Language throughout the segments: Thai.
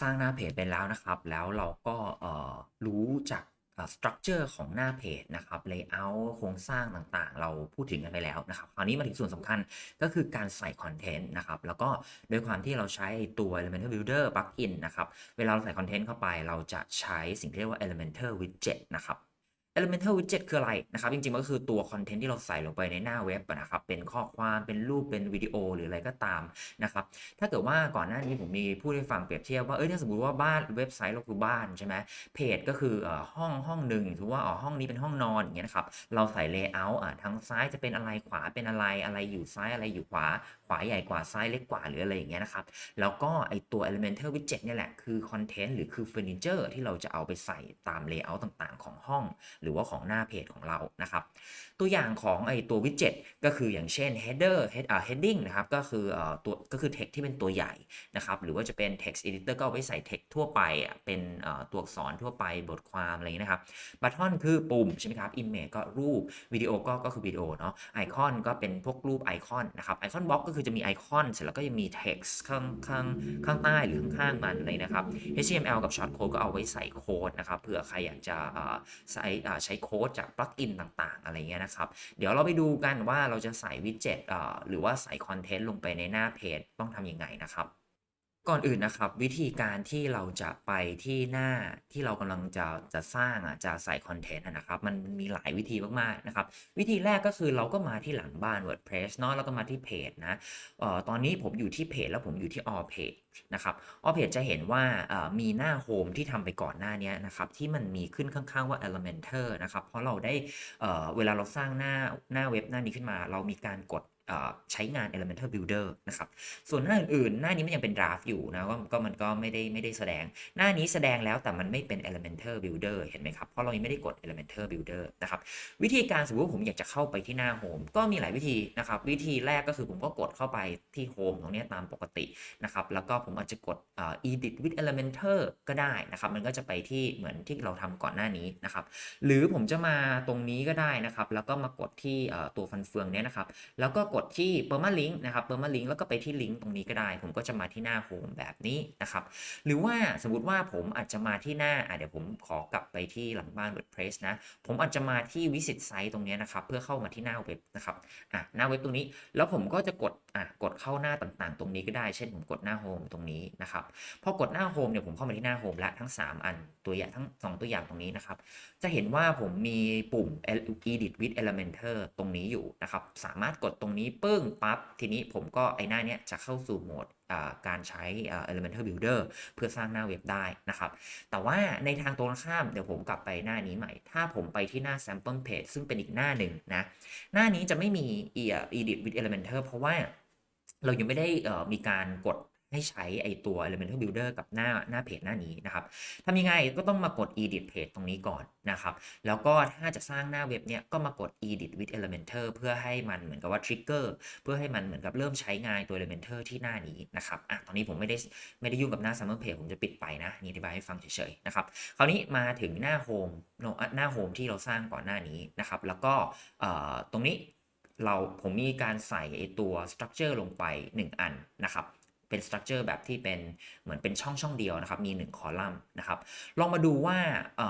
สร้างหน้าเพจไปแล้วนะครับ แล้วเราก็รู้จากสตรัคเจอร์ของหน้าเพจนะครับเลเยอร์โครงสร้างต่างๆ เราพูดถึงกันไปแล้วนะครับ คราวนี้มาถึงส่วนสำคัญก็คือการใส่คอนเทนต์นะครับ แล้วก็ด้วยความที่เราใช้ตัว Elementor Builder plugin นะครับ เวลาเราใส่คอนเทนต์เข้าไป เราจะใช้สิ่งที่เรียกว่า Elementor Widget นะครับ Elementor Widget คืออะไรนะครับจริงๆก็คือตัวคอนเทนต์ที่เราใส่ลงไปในหน้าเว็บนะครับเป็นข้อความเป็นรูปเป็นวิดีโอหรืออะไรก็ตามนะครับถ้าเกิดว่าก่อนหน้านี้ผมมีพูดให้ฟังเปรียบเทียบว่าเอ้ยถ้าสมมติว่าบ้านเว็บไซต์เราคือบ้านใช่ไหมเพจก็คือเอ่อห้องห้องหนึ่งถือว่าอ๋อห้องนี้เป็นห้องนอนอย่างเงี้ยนะครับเราใส่ layout อะทางซ้ายจะเป็นอะไรขวาเป็นอะไรอะไรอยู่ซ้ายอะไรอยู่ขวา วาใหญ่กว่าซ้ายเล็กกว่าหรืออะไรอย่างเงี้ยนะครับ แล้วก็ไอตัว Elementor Widget เนี่ยแหละคือคอนเทนต์หรือคือเฟอร์นิเจอร์ที่เราจะเอาไปใส่ตาม layout ต่างๆ ของห้อง หรือว่าของหน้าเพจของเรานะครับ ตัวอย่างของไอตัว widget ก็คืออย่างเช่น header head อ่า heading นะครับก็คือเอ่อตัวก็คือ text ที่เป็นตัวใหญ่นะครับหรือว่าจะเป็น text editor ก็เอาไว้ใส่ text ทั่วไปเป็นเอ่อตัวอักษรทั่วไปบทความอะไรอย่างนี้นะครับ button คือปุ่มใช่ไหมครับ image ก็รูปวิดีโอก็ก็คือวิดีโอเนาะ icon ก็เป็นพวกรูปไอคอนนะครับ icon box ก็คือจะมีไอคอนเสร็จแล้วก็ยังมี text ข้างข้างข้างใต้หรือข้างๆมันเลยนะครับ HTML กับ short code ก็เอาไว้ใส่โค้ดนะครับเผื่อใครอยากจะใช้อ่ใช้โค้ดจากปลั๊กอินต่างๆ อะไรเงี้ยนะครับ เดี๋ยวเราไปดูกันว่าเราจะใส่วิดเจ็ตหรือว่าใส่คอนเทนต์ลงไปในหน้าเพจต้องทำยังไงนะครับ ก่อนอื่นนะครับ วิธีการที่เราจะไปที่หน้าที่เรากำลังจะจะสร้างอะจะใส่คอนเทนต์นะครับ มันมีหลายวิธีมากๆนะครับ วิธีแรกก็คือเราก็มาที่หลังบ้าน WordPress เนาะแล้วก็มาที่เพจนะเอ่อตอนนี้ผมอยู่ที่เพจแล้วผมอยู่ที่ all page นะครับ all page จะเห็นว่าเอ่อมีหน้าโฮมที่ทำไปก่อนหน้านี้นะครับ ที่มันมีขึ้นข้างๆว่า Elementor นะครับ เพราะเราได้เอ่อเวลาเราสร้างหน้าหน้าเว็บหน้านี้ขึ้นมา เรามีการกด ใช้งาน Elementor Builder นะครับ ส่วนหน้าอื่นๆ หน้านี้มันยังเป็น draft อยู่นะก็ก็มันก็ไม่ได้ไม่ได้แสดง หน้านี้แสดงแล้วแต่มันไม่เป็น Elementor Builder เห็นไหมครับ เพราะเรายังไม่ได้กด Elementor Builder นะครับ วิธีการสมมติว่าผมอยากจะเข้าไปที่หน้าโฮมก็มีหลายวิธีนะครับ วิธีแรกก็คือผมก็กดเข้าไปที่โฮมตรงนี้ตามปกตินะครับ แล้วก็ผมอาจจะกดอ่อ edit with Elementor ก็ได้นะครับ มันก็จะไปที่เหมือนที่เราทำก่อนหน้านี้นะครับ หรือผมจะมาตรงนี้ก็ได้นะครับ แล้วก็มากดที่ตัวฟันเฟืองเนี้ยนะครับ แล้วก็กดที่ permalink นะครับ permalink แล้วก็ไปที่ลิงก์ตรงนี้ก็ได้ ผมก็จะมาที่หน้าโฮมแบบนี้นะครับ หรือว่าสมมติว่าผมอาจจะมาที่หน้าเดี๋ยวผมขอกลับไปที่หลังบ้าน WordPress นะ ผมอาจจะมาที่ visit site ตรงนี้นะครับ เพื่อเข้ามาที่หน้าเว็บนะครับอะหน้าเว็บตรงนี้ แล้วผมก็จะกดอะกดเข้าหน้าต่างๆ ตรงนี้ก็ได้ เช่นผมกดหน้าโฮมตรงนี้นะครับ พอกดหน้าโฮมเนี่ยผมเข้ามาที่หน้าโฮมและทั้ง 3 อันตัวอย่างทั้ง 2 ตัวอย่างตรงนี้นะครับ จะเห็นว่าผมมีปุ่ม edit with Elementor ตรงนี้อยู่นะครับ สามารถกดตรงนี้ปึ้งปั๊บทีนี้ผมก็ไอหน้าเนี้ยจะเข้าสู่โหมดการใช้ Elementor Builder เพื่อสร้างหน้าเว็บได้นะครับ แต่ว่าในทางตรงข้ามเดี๋ยวผมกลับไปหน้านี้ใหม่ ถ้าผมไปที่หน้า sample page ซึ่งเป็นอีกหน้าหนึ่งนะ หน้านี้จะไม่มี edit with Elementor เพราะว่าเรายังไม่ได้มีการกด ให้ใช้ไอตัว Elementor Builder กับหน้าหน้าเพจหน้านี้นะครับทำยังไงก็ต้องมากด edit page ตรงนี้ก่อนนะครับ แล้วก็ถ้าจะสร้างหน้าเว็บเนี่ยก็มากด edit with Elementor เพื่อให้มันเหมือนกับว่า trigger เพื่อให้มันเหมือนกับเริ่มใช้งานตัว Elementor ที่หน้านี้นะครับอะตอนนี้ผมไม่ได้ไม่ได้ยุ่งกับหน้า Summer Page ผมจะปิดไปนะนี่อธิบายให้ฟังเฉยๆนะครับ คราวนี้มาถึงหน้าโฮมหน้าโฮมที่เราสร้างก่อนหน้านี้นะครับ แล้วก็ตรงนี้เราผมมีการใส่ไอตัว structure ลงไป 1 อันนะครับ เป็นสตรัคเจอร์แบบที่เป็นเหมือนเป็นช่องช่องเดียวนะครับ มี 1 คอลัมน์นะครับ ลองมาดูว่า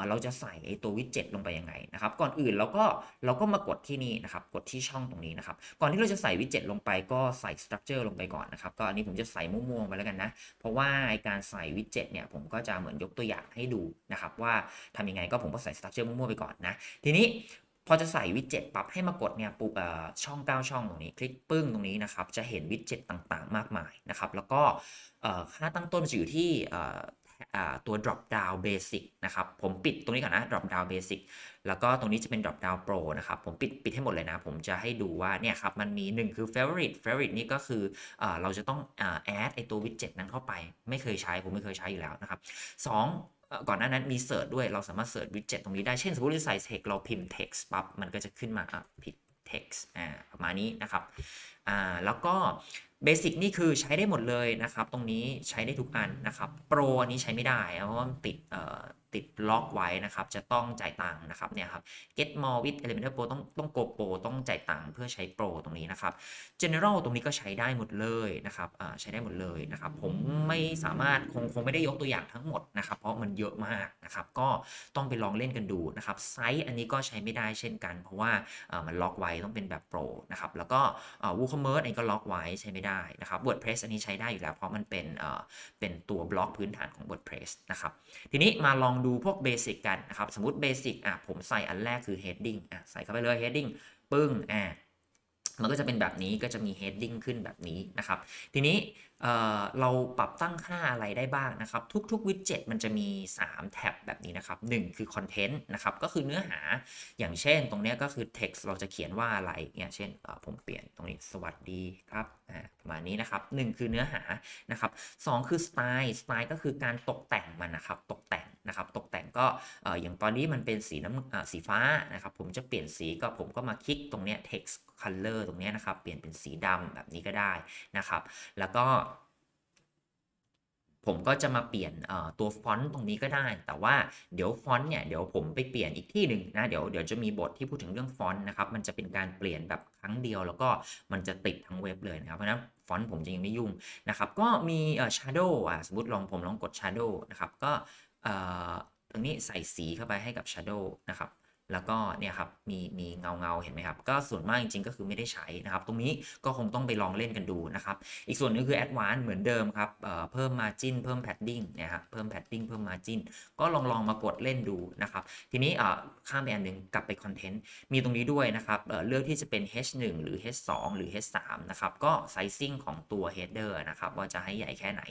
เราจะใส่ไอตัววิดเจ็ตลงไปยังไงนะครับ ก่อนอื่นเราก็เราก็มากดที่นี่นะครับ กดที่ช่องตรงนี้นะครับ ก่อนที่เราจะใส่วิดเจ็ตลงไปก็ใส่สตรัคเจอร์ลงไปก่อนนะครับ ก็อันนี้ผมจะใส่ม่วงๆไปแล้วกันนะ เพราะว่าการใส่วิดเจ็ตเนี่ยผมก็จะเหมือนยกตัวอย่างให้ดูนะครับว่าทำยังไงก็ผมก็ใส่สตรัคเจอร์มั่วๆไปก่อนนะ ทีนี้ พอจะใส่วิดเจ็ตปรับให้มากดเนี่ยปุ๊บเอ่อช่อง 9 ช่องตรงนี้ คลิกปึ้งตรงนี้นะครับ จะเห็นวิดเจ็ตต่างๆ มากมายนะครับ แล้วก็ค่าตั้งต้นจะอยู่ที่ตัว drop down basic นะครับ ผมปิดตรงนี้ก่อนนะ drop down basic แล้วก็ตรงนี้จะเป็น drop down pro นะครับ ผมปิดปิดให้หมดเลยนะ ผมจะให้ดูว่าเนี่ยครับ มันมี 1 คือ favorite favorite นี่ก็คือเอเราจะต้อง add ไอตัว widget นั้นเข้าไป ไม่เคยใช้ ผมไม่เคยใช้อยู่แล้วนะครับสอง ก่อนหน้านั้นมีเสิร์ชด้วยเราสามารถเสิร์ชวิดเจ็ตตรงนี้ได้ เช่นสมมติเราใส่ text เราพิมพ์ text ปั๊บมันก็จะขึ้นมาอะผิด text อ่าประมาณนี้นะครับอ่าแล้วก็เบสิกนี่คือใช้ได้หมดเลยนะครับ ตรงนี้ใช้ได้ทุกอันนะครับโปรอันนี้ใช้ไม่ได้ เพราะว่ามันติดเอ่อติดล็อกไว้นะครับ จะต้องจ่ายตังค์นะครับเนี่ยครับ get more with Elementor Pro ต้องต้อง go pro ต้องจ่ายตังค์เพื่อใช้ Pro ตรงนี้นะครับ General ตรงนี้ก็ใช้ได้หมดเลยนะครับอ่าใช้ได้หมดเลยนะครับ ผมไม่สามารถคงคงไม่ได้ยกตัวอย่างทั้งหมดนะครับ เพราะมันเยอะมากนะครับ ก็ต้องไปลองเล่นกันดูนะครับไซส์อันนี้ก็ใช้ไม่ได้เช่นกัน เพราะว่าอ่ามันล็อกไว้ต้องเป็นแบบโปรนะครับแล้วก็อ่า WooCommerce อันนี้ก็ล็อกไว้ใช้ไม่ได้นะครับ WordPress อันนี้ใช้ได้อยู่แล้ว เพราะมันเป็นอ่อเป็นตัวบล็อกพื้นฐานของ WordPress นะครับทีนี้มาลองดูพวกเบสิกกันนะครับ สมมติเบสิกอะผมใส่อันแรกคือ heading อะใส่เข้าไปเลย heading ปึ้งอะมันก็จะเป็นแบบนี้ก็จะมี heading ขึ้นแบบนี้นะครับ ทีนี้เเราปรับตั้งค่าอะไรได้บ้างนะครับ ทุกๆ widget มันจะมี 3 แท็บแบบนี้นะครับ 1 คือ content นะครับ ก็คือเนื้อหาอย่างเช่น ตรงนี้ก็คือ text เราจะเขียนว่าอะไรเนี่ยเช่นผมเปลี่ยนตรงนี้สวัสดีครับอ่าประมาณนี้นะครับหนึ่งคือเนื้อหานะครับสองคือ style style ก็คือการตกแต่งมันนะครับ ตกแต่ง นะครับตกแต่งก็ออย่างตอนนี้มันเป็นสีน้ำสีฟ้านะครับผมจะเปลี่ยนสีก็ผมก็มาคลิกตรงเนี้ย text color ตรงเนี้ยนะครับเปลี่ยนเป็นสีดำแบบนี้ก็ได้นะครับแล้วก็ผมก็จะมาเปลี่ยนตัวฟอนต์ตรงนี้ก็ได้ แต่ว่าเดี๋ยวฟอนต์เนี่ยเดี๋ยวผมไปเปลี่ยนอีกที่หนึ่งนะเดี๋ยวเดี๋ยวจะมีบทที่พูดถึงเรื่องฟอนต์นะครับ มันจะเป็นการเปลี่ยนแบบครั้งเดียวแล้วก็มันจะติดทั้งเว็บเลยนะครับ เพราะฉะนั้นฟอนต์ผมจะยังไม่ยุ่งนะครับ ก็มี shadow อะสมมติลองผมลองกด shadow นะครับ ก็ ตรงนี้ใส่สีเข้าไปให้กับ shadow นะครับ แล้วก็เนี่ยครับมีมีเงาเงาเห็นไหมครับ ก็ส่วนมากจริงๆ ก็คือไม่ได้ใช้นะครับ ตรงนี้ก็คงต้องไปลองเล่นกันดูนะครับ อีกส่วนหนึงคือ Advanced เหมือนเดิมครับเเพิ่ม Margin เพิ่ม Padding เนี่ยครับเพิ่ม Padding เพิ่ม Margin ก็ลองลองมากดเล่นดูนะครับ ทีนี้ข้ามไปอันหนึ่งกลับไป Content มีตรงนี้ด้วยนะครับเอ่อเลือกที่จะเป็น H1 หรือ H2 หรือ H3 นะครับก็ Sizing ของตัว Header นะครับว่าจะให้ใหญ่แค่ไหน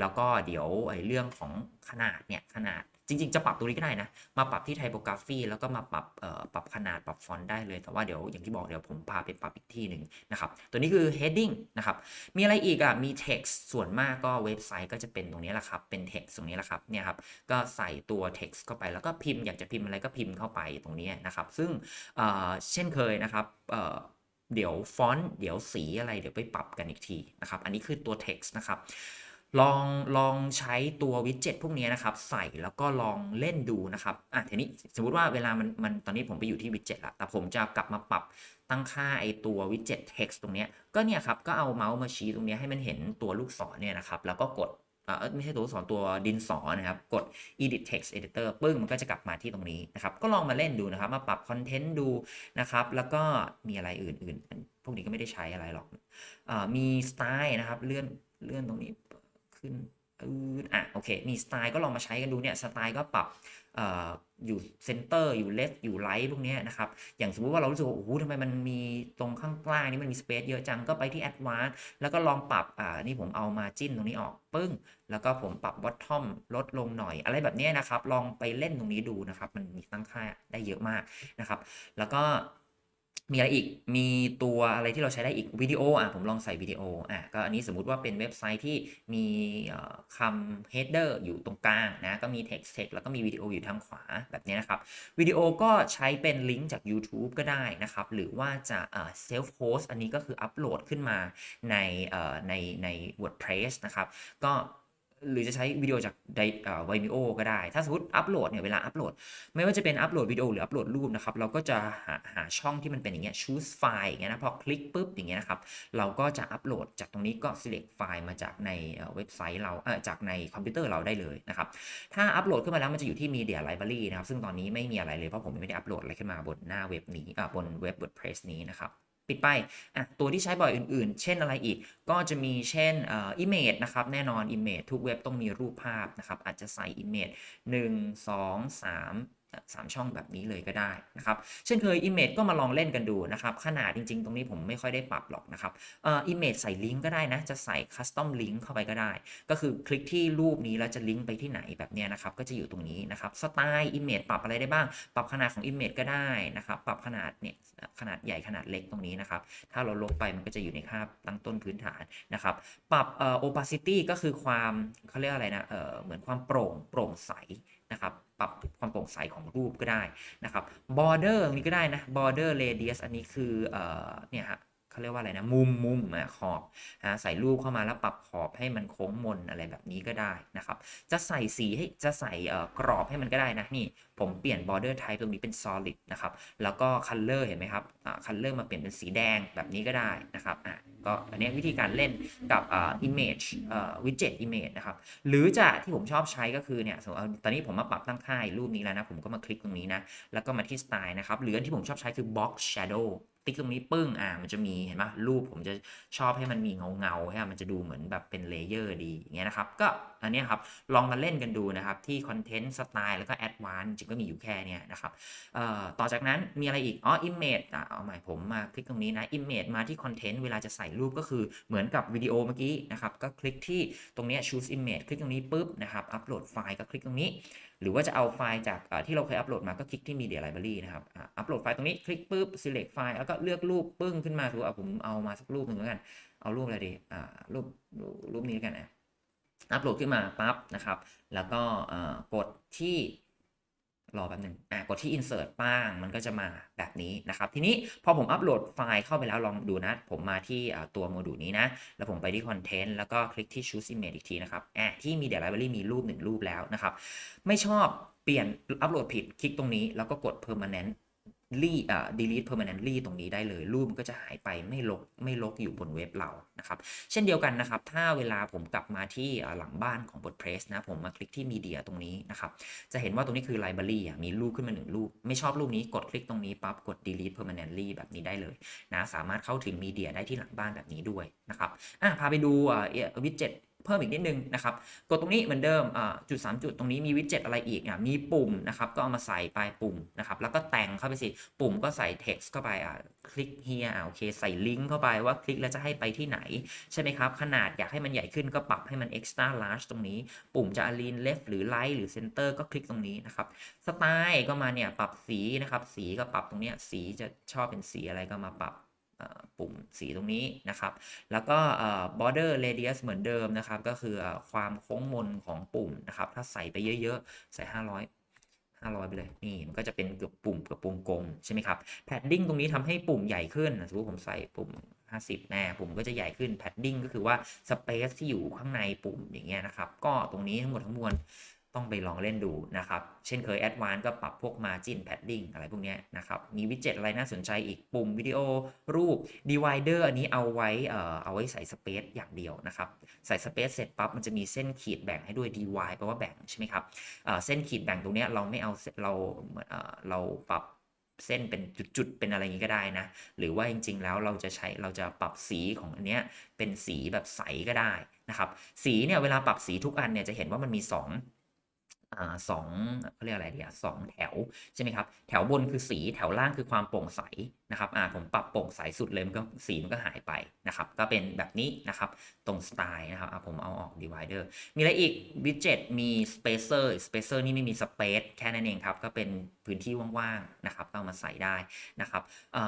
แล้วก็เดี๋ยวเรื่องของขนาดเนี่ยขนาด จริง ๆ จะปรับตัวนี้ก็ได้นะ มาปรับที่ typography แล้วก็มาปรับปรับขนาดปรับฟอนต์ได้เลย แต่ว่าเดี๋ยวอย่างที่บอกเดี๋ยวผมพาไปปรับอีกที่หนึ่งนะครับ ตัวนี้คือ heading นะครับ มีอะไรอีกอะ มี text ส่วนมากก็เว็บไซต์ก็จะเป็นตรงนี้แหละครับ เป็น text ตรงนี้แหละครับ เนี่ยครับ ก็ใส่ตัว text เข้าไป แล้วก็พิมพ์อยากจะพิมพ์อะไรก็พิมพ์เข้าไปตรงนี้นะครับ ซึ่งเเช่นเคยนะครับเดี๋ยวฟอนต์ เดี๋ยวสีอะไร เดี๋ยวไปปรับกันอีกทีนะครับ อันนี้คือตัว text นะครับ ลองลองใช้ตัววิดเจ็ตพวกนี้นะครับ ใส่แล้วก็ลองเล่นดูนะครับอะทีนี้สมมุติว่าเวลามันมันตอนนี้ผมไปอยู่ที่วิดเจ็ตละแต่ผมจะกลับมาปรับตั้งค่าไอตัววิดเจ็ต text ตรงเนี้ยก็เนี่ยครับ ก็เอาเมาส์มาชี้ตรงเนี้ยให้มันเห็นตัวลูกศรเนี่ยนะครับ แล้วก็กดเออไม่ใช่ตัวลูกศรตัวดินสอนะครับ กด edit text editor ปึ้งมันก็จะกลับมาที่ตรงนี้นะครับ ก็ลองมาเล่นดูนะครับ มาปรับคอนเทนต์ดูนะครับ แล้วก็มีอะไรอื่นๆ พวกนี้ก็ไม่ได้ใช้อะไรหรอกอ่ามีสไตล์นะครับ เลื่อนเลื่อนตรงนี้ ขึ้นอืดอะโอเคมีสไตล์ก็ลองมาใช้กันดูเนี่ยสไตล์ก็ปรับออยู่เซนเตอร์อยู่เลฟอยู่ไลท์พวกเนี้ยนะครับอย่างสมมุติว่าเรารู้สึกว่าโอ้โหทำไมมันมีตรงข้างล่างนี่มันมีสเปซเยอะจังก็ไปที่ Advanced แล้วก็ลองปรับอ่านี่ผมเอามาจิ้นตรงนี้ออกปึ้ง แล้วก็ผมปรับ bottom ลดลงหน่อย อะไรแบบเนี้ยนะครับ ลองไปเล่นตรงนี้ดูนะครับ มันมีตั้งค่าได้เยอะมากนะครับ แล้วก็ มีอะไรอีก มีตัวอะไรที่เราใช้ได้อีกวิดีโออะผมลองใส่วิดีโออะก็อันนี้สมมุติว่าเป็นเว็บไซต์ที่มีคำ header อยู่ตรงกลางนะ ก็มี text text แล้วก็มีวิดีโออยู่ทางขวาแบบนี้นะครับ วิดีโอก็ใช้เป็นลิงก์จาก YouTube ก็ได้นะครับ หรือว่าจะเอ่อ self host อันนี้ก็คืออัปโหลดขึ้นมาในในใน WordPress นะครับ ก็ หรือจะใช้วิดีโอจากไดเอ่อ Vimeo ก็ได้ ถ้าสมมติอัปโหลดเนี่ยเวลาอัปโหลด ไม่ว่าจะเป็นอัปโหลดวิดีโอหรืออัปโหลดรูปนะครับ เราก็จะหาหาช่องที่มันเป็นอย่างเงี้ย choose file อย่างเงี้ยนะ พอคลิกปุ๊บอย่างเงี้ยนะครับ เราก็จะอัปโหลดจากตรงนี้ก็ select ไฟล์มาจากในเว็บไซต์เราเออจากในคอมพิวเตอร์เราได้เลยนะครับ ถ้าอัปโหลดขึ้นมาแล้วมันจะอยู่ที่ media library นะครับ ซึ่งตอนนี้ไม่มีอะไรเลยเพราะผมไม่ได้อัปโหลดอะไรขึ้นมาบนหน้าเว็บนี้อ่าบนเว็บ WordPress นี้นะครับ ปิดไปอะตัวที่ใช้บ่อยอื่นๆ เช่นอะไรอีก ก็จะมีเช่นเอ่อ image นะครับ แน่นอน image ทุกเว็บต้องมีรูปภาพนะครับ อาจจะใส่ image 1 2 3 สามช่องแบบนี้เลยก็ได้นะครับเช่นเคย image ก็มาลองเล่นกันดูนะครับขนาดจริง ๆ ตรงนี้ผมไม่ค่อยได้ปรับหรอกนะครับเอ่อ image ใส่ลิงก์ก็ได้นะ จะใส่ custom link เข้าไปก็ได้ ก็คือคลิกที่รูปนี้แล้วจะลิงก์ไปที่ไหนแบบเนี้ยนะครับก็จะอยู่ตรงนี้นะครับสไตล์ image ปรับอะไรได้บ้าง ปรับขนาดของ image ก็ได้นะครับปรับขนาดเนี่ยขนาดใหญ่ขนาดเล็กตรงนี้นะครับถ้าเราลบไปมันก็จะอยู่ในค่าตั้งต้นพื้นฐานนะครับปรับเอ่อ opacity ก็คือความเขาเรียกอะไรนะเอ่อเหมือนความโปร่งโปร่งใสนะครับ ปรับความโปร่งใสของรูปก็ได้นะครับ border นี้ก็ได้นะ border radius อันนี้คือเอ่อเนี่ยฮะ เขาเรียกว่าอะไรนะมุมมุมอะขอบนะใส่รูปเข้ามาแล้วปรับขอบให้มันโค้งมนอะไรแบบนี้ก็ได้นะครับ จะใส่สีให้จะใส่เอ่อกรอบให้มันก็ได้นะนี่ผมเปลี่ยน border type ตรงนี้เป็น solid นะครับ แล้วก็ color เห็นไหมครับอ่า color มาเปลี่ยนเป็นสีแดงแบบนี้ก็ได้นะครับอะก็อันนี้วิธีการเล่นกับอ่ image เอ่อ widget image นะครับ หรือจะที่ผมชอบใช้ก็คือเนี่ยสมมติเอาตอนนี้ผมมาปรับตั้งค่ายรูปนี้แล้วนะ ผมก็มาคลิกตรงนี้นะ แล้วก็มาที่ style นะครับ หรืออันที่ผมชอบใช้คือ box shadow ติ๊กตรงนี้ปึ้งอ่ามันจะมีเห็นปะรูปผมจะชอบให้มันมีเงาเงาๆให้มันจะดูเหมือนแบบเป็นเลเยอร์ดีอย่างเงี้ยนะครับก็อันนี้ครับลองมาเล่นกันดูนะครับที่ content style แล้วก็ advanced จริงก็มีอยู่แค่เนี้ยนะครับเอ่อต่อจากนั้นมีอะไรอีกอ๋อ image อะเอาใหม่ผมมาคลิกตรงนี้นะ image มาที่ content เวลาจะใส่รูปก็คือเหมือนกับวิดีโอเมื่อกี้นะครับก็คลิกที่ตรงเนี้ย choose image คลิกตรงนี้ปุ๊บนะครับอัปโหลดไฟล์ก็คลิกตรงนี้ หรือว่าจะเอาไฟล์จากที่เราเคยอัปโหลดมาก็คลิกที่ media library นะครับอัปโหลดไฟล์ตรงนี้คลิกปุ๊บ select ไฟล์แล้วก็เลือกรูปปึ้งขึ้นมาถือว่าผมเอามาสักรูปหนึ่งแล้วกัน เอารูปอะไรดีรูปรูปนี้แล้วกันนะอัปโหลดขึ้นมาปั๊บนะครับ แล้วก็กดที่ รอแป๊บหนึ่งอะกดที่ insert ป้างมันก็จะมาแบบนี้นะครับ ทีนี้พอผมอัปโหลดไฟล์เข้าไปแล้วลองดูนะ ผมมาที่ตัวโมดูลนี้นะ แล้วผมไปที่ content แล้วก็คลิกที่ choose image อีกทีนะครับอะที่ media library มีรูปหนึ่งรูปแล้วนะครับ ไม่ชอบเปลี่ยนอัปโหลดผิดคลิกตรงนี้แล้วก็กด permanent รีอ่า delete permanently ตรงนี้ได้เลย รูปมันก็จะหายไปไม่ลกไม่ลกอยู่บนเว็บเรานะครับ เช่นเดียวกันนะครับ ถ้าเวลาผมกลับมาที่หลังบ้านของ WordPress นะ ผมมาคลิกที่ media ตรงนี้นะครับ จะเห็นว่าตรงนี้คือ library อ่มีรูปขึ้นมาหนึ่งรูป ไม่ชอบรูปนี้กดคลิกตรงนี้ปั๊บกด delete permanently แบบนี้ได้เลยนะ สามารถเข้าถึง media ได้ที่หลังบ้านแบบนี้ด้วยนะครับอะพาไปดูอ่าวิดเจ็ต เพิ่มอีกนิดนึงนะครับกดตรงนี้เหมือนเดิมจุด 3 จุดตรงนี้มีวิดเจ็ตอะไรอีกอะมีปุ่มนะครับก็เอามาใส่ปลายปุ่มนะครับแล้วก็แต่งเข้าไปสิปุ่มก็ใส่ text เข้าไปอะคลิก here อะโอเคใส่ลิงก์เข้าไปว่าคลิกแล้วจะให้ไปที่ไหน ใช่ไหมครับ ขนาดอยากให้มันใหญ่ขึ้นก็ปรับให้มัน extra large ตรงนี้ ปุ่มจะ align left หรือ right หรือ center ก็คลิกตรงนี้นะครับสไตล์ก็มาเนี่ยปรับสีนะครับสีก็ปรับตรงเนี้ยสีจะชอบเป็นสีอะไรก็มาปรับ ปุ่มสีตรงนี้นะครับ แล้วก็ border radius เหมือนเดิมนะครับ ก็คือความโค้งมนของปุ่มนะครับ ถ้าใส่ไปเยอะๆ ใส่ 500 500 ไปเลย นี่มันก็จะเป็นเกือบปุ่มเกือบวงกลมใช่ไหมครับ padding ตรงนี้ทำให้ปุ่มใหญ่ขึ้น สมมติผมใส่ปุ่ม 50แน่ปุ่มก็จะใหญ่ขึ้น padding ก็คือว่า space ที่อยู่ข้างในปุ่มอย่างเงี้ยนะครับ ก็ตรงนี้ทั้งหมดทั้งมวล ต้องไปลองเล่นดูนะครับ เช่นเคย a d v a n c e ก็ปรับพวก Margin Padding อะไรพวกนี้นะครับ มีวิดเจ็ตอะไรน่าสนใจอีกปุ่มวิดีโอรูป Divider อันนี้เอาไว้เอ่อเอาไว้ใส่ Space อย่างเดียวนะครับ ใส่ Space เสร็จปั๊บมันจะมีเส้นขีดแบ่งให้ด้วย Divide แปลว่าแบ่งใช่ไหมครับเอ่อเส้นขีดแบ่งตรงนี้เราไม่เอาเราเอ่อเราปรับเส้นเป็นจุดๆ เป็นอะไรอย่างนี้ก็ได้นะ หรือว่าจริงๆ แล้วเราจะใช้เราจะปรับสีของอันเนี้ยเป็นสีแบบใสก็ได้นะครับ สีเนี่ยเวลาปรับสีทุกอันเนี่ยจะเห็นว่ามันมี2อ่า สองเขาเรียกอะไรเดีอะสองแถวใช่ไหมครับแถวบนคือสีแถวล่างคือความโปร่งใสนะครับอ่าผมปรับโปร่งใสสุดเลยมันก็สีมันก็หายไปนะครับก็เป็นแบบนี้นะครับตรงสไตล์นะครับอ่าผมเอาออก divider มีอะไรอีก widget มี spacer spacer นี่ไม่มี space แค่นั้นเองครับก็เป็นพื้นที่ว่างๆนะครับก็เอามาใส่ได้นะครับ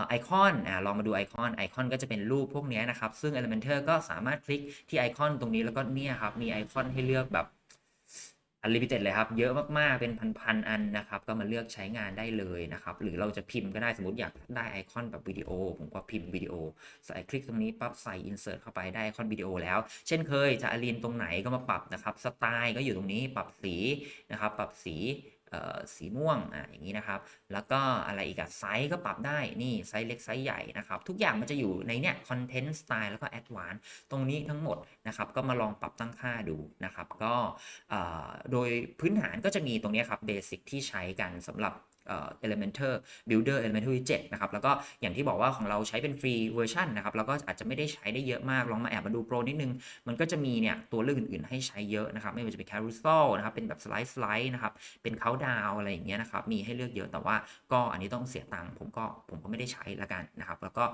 ไอคอนอ่าลองมาดูไอคอนไอคอนก็จะเป็นรูปพวกนี้นะครับซึ่ง Elementor ก็สามารถคลิกที่ไอคอนตรงนี้แล้วก็เนี่ยครับมีไอคอนให้เลือกแบบ อันลิมิเต็ดเลยครับ เยอะมากๆ เป็นพันๆอันนะครับ ก็มาเลือกใช้งานได้เลยนะครับ หรือเราจะพิมพ์ก็ได้สมมติอยากได้ไอคอนแบบวิดีโอ ผมก็พิมพ์วิดีโอ ใส่คลิกตรงนี้ปั๊บใส่ insert เข้าไปได้ไอคอนวิดีโอแล้ว เช่นเคยจะอลินตรงไหนก็มาปรับนะครับ สไตล์ก็อยู่ตรงนี้ ปรับสีนะครับ ปรับสี สีม่วงอะอย่างนี้นะครับ แล้วก็อะไรอีกอะไซส์ก็ปรับได้นี่ไซส์เล็กไซส์ใหญ่นะครับ ทุกอย่างมันจะอยู่ในเนี้ยคอนเทนต์สไตล์แล้วก็แอดวานซ์ตรงนี้ทั้งหมดนะครับ ก็มาลองปรับตั้งค่าดูนะครับ ก็โดยพื้นฐานก็จะมีตรงนี้ครับเบสิกที่ใช้กันสำหรับ เอ่อ Elementor Builder Elementor Widget นะครับ แล้วก็อย่างที่บอกว่าของเราใช้เป็นฟรีเวอร์ชันนะครับ แล้วก็อาจจะไม่ได้ใช้ได้เยอะมาก ลองมาแอบมาดูโปรนิดนึง มันก็จะมีเนี่ยตัวเลือกอื่นๆ ให้ใช้เยอะนะครับ ไม่ว่าจะเป็น carousel นะครับ เป็นแบบสไลด์สไลด์นะครับ เป็น countdown อะไรอย่างเงี้ยนะครับ มีให้เลือกเยอะ แต่ว่าก็อันนี้ต้องเสียตังค์ ผมก็ผมก็ไม่ได้ใช้ละกันนะครับ แล้วก็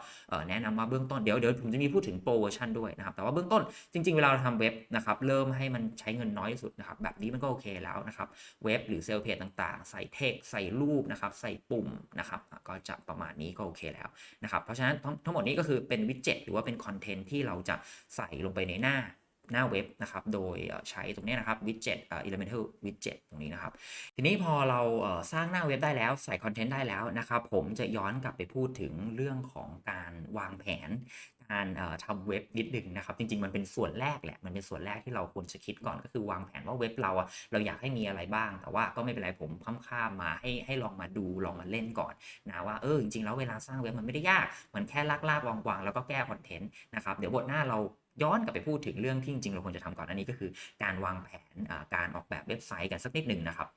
แนะนำว่าเบื้องต้น เดี๋ยวเดี๋ยวผมจะมีพูดถึงโปรเวอร์ชันด้วยนะครับ แต่ว่าเบื้องต้นจริงๆ เวลาเราทำเว็บนะครับ เริ่มให้มันใช้เงินน้อยที่สุดนะครับ แบบนี้มันก็โอเคแล้วนะครับ เว็บหรือเซลล์เพจต่างๆ ใส่เทคใส่รูปนะครับใส่ปุ่มนะครับก็จะประมาณนี้ก็โอเคแล้วนะครับเพราะฉะนั้นทั้งหมดนี้ก็คือเป็นวิดเจ็ตหรือว่าเป็นคอนเทนต์ที่เราจะใส่ลงไปในหน้าหน้าเว็บนะครับ โดยใช้ตรงนี้นะครับ widget เอ่อ elemental widget ตรงนี้นะครับ ทีนี้พอเราสร้างหน้าเว็บได้แล้วใส่คอนเทนต์ได้แล้วนะครับ ผมจะย้อนกลับไปพูดถึงเรื่องของการวางแผน การเอ่อทำเว็บนิดหนึ่งนะครับ จริงๆ มันเป็นส่วนแรกแหละ มันเป็นส่วนแรกที่เราควรจะคิดก่อนก็คือวางแผนว่าเว็บเราอะเราอยากให้มีอะไรบ้าง แต่ว่าก็ไม่เป็นไรผมข้ามข้ามๆมาให้ให้ลองมาดูลองมาเล่นก่อนนะว่าเออจริงๆแล้วเวลาสร้างเว็บมันไม่ได้ยากมันแค่ลากลากวางวางๆแล้วก็แก้คอนเทนต์นะครับเดี๋ยวบทหน้าเราย้อนกลับไปพูดถึงเรื่องที่จริงๆเราควรจะทำก่อนอันนี้ก็คือ การวางแผนการออกแบบเว็บไซต์กันสักนิดหนึ่งนะครับ